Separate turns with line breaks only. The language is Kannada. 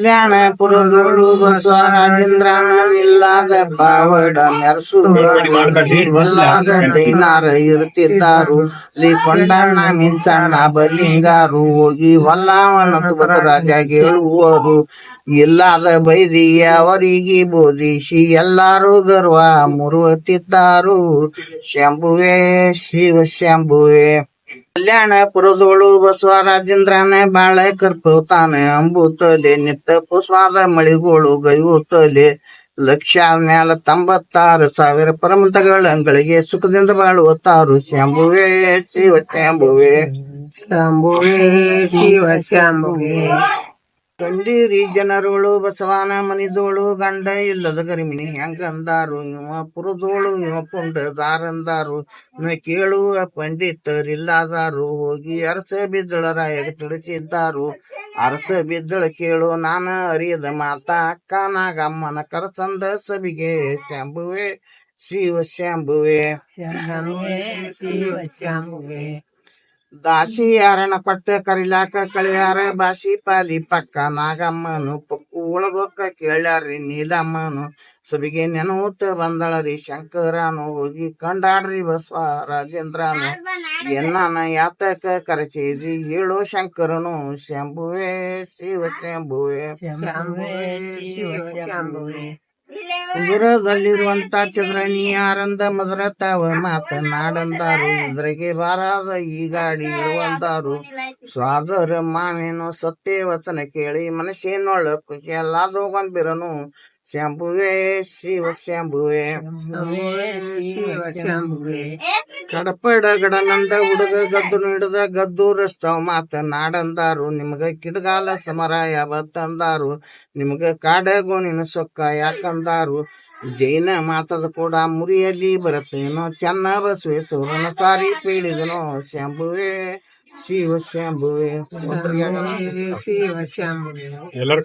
ಕಲ್ಯಾಣ ಪುರಗಳು ಬಸವರಾಜೇಂದ್ರನ ಇಲ್ಲದ ಬಾವಡ ಮೆರಸು ಒಲ್ಲಾದ ಇರ್ತಿದ್ದಾರು ಲಿ ಕೊಂಡಣ್ಣ ಮಿಂಚಣ್ಣ ಬಲಿಂಗಾರು ಹೋಗಿ ಹೊಲ್ಲವನ ರಾಜ ಗೆಳುವರು ಇಲ್ಲಾದ ಬೈದಿ ಅವರಿಗೆ ಬೋಧಿಸಿ ಎಲ್ಲಾರು ಗರ್ವ ಮುರುವತ್ತಿದ್ದಾರು ಶಂಭುವೆ, ಶಿವ ಶಂಭುವೆ. ಕಲ್ಯಾಣ ಪುರದೋಳು ಬಸವರಾಜೇಂದ್ರನ ಬಾಳ ಕರ್ಪತಾನೆ ಅಂಬುತ್ತಲೆ ನಿತ್ತ ಪುಷ್ಪಾದ ಮಳಿಗೋಳು ಗೈಯುತ್ತಲೆ ಲಕ್ಷ ಮ್ಯಾಲ ತೊಂಬತ್ತಾರು ಸಾವಿರ ಪರಮತಗಳಿಗೆ ಸುಖದಿಂದ ಬಾಳುವ ತಾರು. ಶಂಭುವೇ ಶಿವ, ಶಂಭುವೇ.
ಶಂಭುವೇ ಶಿವ, ಶಂಭುವೇ.
ಕಂಡೀರಿ ಜನರುಗಳು ಬಸವನ ಮನಿದೋಳು, ಗಂಡ ಇಲ್ಲದ ಗರಿಮಿನಿ ಹೆಂಗಂದಾರು ಇವ ಪುರದೋಳು, ಇವ ಪುಂಡದಾರಂದಾರು? ಇವ ಕೇಳುವ ಪಂಡಿತರಿಲ್ಲದಾರು? ಹೋಗಿ ಅರಸ ಬಿದ್ದಳ ರಾಯಗ ತಿಳಿಸಿದ್ದಾರು. ಅರಸ ಬಿದ್ದಳ ಕೇಳು, ನಾನು ಅರಿಯದ ಮಾತ ಅಕ್ಕ ನಾಗಮ್ಮನ ಕರಸಂದ ಸಬಿಗೆ ಶಂಭುವೆ, ಶಿವ ಶಂಭುವೇ
ಶಿವ ಶಂಭುವೇ.
ದಾಸಿ ಯಾರನ ಪಟ್ಟ ಕರಿಲಾಕ ಕಳಿಯಾರ ಬಾಸಿ ಪಾಲಿ ಪಕ್ಕ ನಾಗಮ್ಮನು ಪಕ್ಕು ಒಳಗೊಕ್ಕ ಕೇಳ್ಯಾರಿ ನೀಲಮ್ಮನು. ಸಬಿಗೆ ನೆನಹುತ್ತ ಬಂದಳರಿ ಶಂಕರನು ಹೋಗಿ ಕಂಡಾಡ್ರಿ ಬಸವ ರಾಜೇಂದ್ರನು ಎನ್ನಾನ ಯಾತಕ ಕರೆಸಿದ್ರಿ ಹೇಳೋ ಶಂಕರನು ಶಂಭುವೆ ಶಿವ ಶಂಭುವೆ
ಶಂಭುವೇ ಶಿವ ಶಂಭುವೇ.
ಉಗುರದಲ್ಲಿರುವಂತ ಚಂದ್ರನಿ ಆರಂದ ಮಧುರ ತಾವ ಮಾತನಾಡಂದಾರು. ಇದ್ರಿಗೆ ಬಾರಾದ ಈ ಗಾಡಿ ಇರುವಂತಾರು ಸ್ವಾದರ ಮಾನೇನು ಸತ್ಯ ವಚನ ಕೇಳಿ ಮನಸ್ಸಿನೊಳ ಖುಷಿ ಎಲ್ಲಾದ್ರೂ ಗಂಭೀರನು. ಶಂಭುವೆ, ಶಿವ ಶಂಭುವೇ
ಶಿವ, ಶಂಭುವೇ
ಕಡಪಡ ಗಡನಂದ ಹುಡುಗ ಗದ್ದು ಹಿಡಿದ ಗದ್ದು ರಸ್ತವ ಮಾತನಾಡಂದಾರು. ನಿಮಗ ಕಿಡಗಾಲ ಸಮರ ಯಾವತ್ತಂದಾರು ನಿಮಗ ಕಾಡಗೋಣಿನ ಸೊಕ್ಕ ಯಾಕಂದಾರು. ಜೈನ ಮಾತದ ಕೂಡ ಮುರಿಯಲ್ಲಿ ಬರುತ್ತೇನೋ. ಚೆನ್ನ ಬಸವೇಶ್ವರನ ಸಾರಿ ಪೀಳಿದನೋ. ಶಂಭುವೆ ಶಿವ ಶಂಭುವೆ.
ಶಿವ ಶಂಭುವೇ.
ಎಲ್ಲರೂ